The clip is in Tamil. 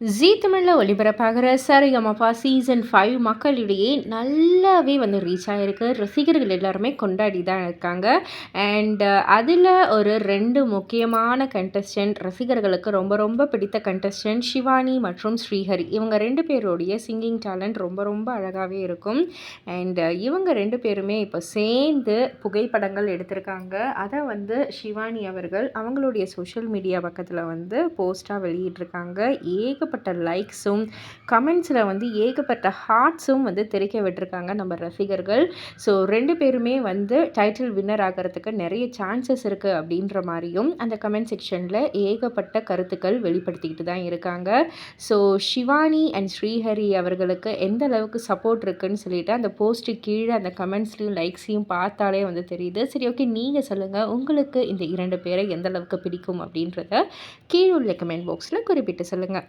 ஜீ தமிழில் ஒளிபரப்பாகிற சரிகமபா சீசன் ஃபைவ் மக்களிடையே நல்லாவே வந்து ரீச் ஆகிருக்கு ரசிகர்கள் எல்லாருமே கொண்டாடி தான் இருக்காங்க அண்ட் அதில் ஒரு ரெண்டு முக்கியமான கண்டஸ்டன்ட் ரசிகர்களுக்கு ரொம்ப ரொம்ப பிடித்த கண்டஸ்டன்ட் ஷிவானி மற்றும் ஸ்ரீஹரி. இவங்க ரெண்டு பேருடைய சிங்கிங் டேலண்ட் ரொம்ப ரொம்ப அழகாகவே இருக்கும். அண்ட் இவங்க ரெண்டு பேருமே இப்போ சேர்ந்து புகைப்படங்கள் எடுத்திருக்காங்க. அதை வந்து ஷிவானி அவர்கள் அவங்களுடைய சோஷியல் மீடியா பக்கத்தில் வந்து போஸ்ட்டாக வெளியிட்டிருக்காங்க. ஏக ஏகப்பட்ட லைக்ஸும் கமெண்ட்ஸில் வந்து ஏகப்பட்ட ஹார்ட்ஸும் வந்து தெரிக்க விட்டுருக்காங்க நம்ம ரசிகர்கள். ஸோ ரெண்டு பேருமே வந்து டைட்டில் வின்னர் ஆகிறதுக்கு நிறைய சான்சஸ் இருக்குது அப்படின்ற மாதிரியும் அந்த கமெண்ட் செக்ஷனில் ஏகப்பட்ட கருத்துக்கள் வெளிப்படுத்திக்கிட்டு தான் இருக்காங்க. ஸோ ஷிவானி அண்ட் ஸ்ரீஹரி அவர்களுக்கு எந்த அளவுக்கு சப்போர்ட் இருக்குன்னு சொல்லிட்டு அந்த போஸ்ட்டு கீழே அந்த கமெண்ட்ஸ்லையும் லைக்ஸையும் பார்த்தாலே வந்து தெரியுது. சரி ஓகே நீங்கள் சொல்லுங்கள் உங்களுக்கு இந்த இரண்டு பேரை எந்த அளவுக்கு பிடிக்கும் அப்படின்றத கீழே உள்ள கமெண்ட் பாக்ஸில் குறிப்பிட்டு சொல்லுங்கள்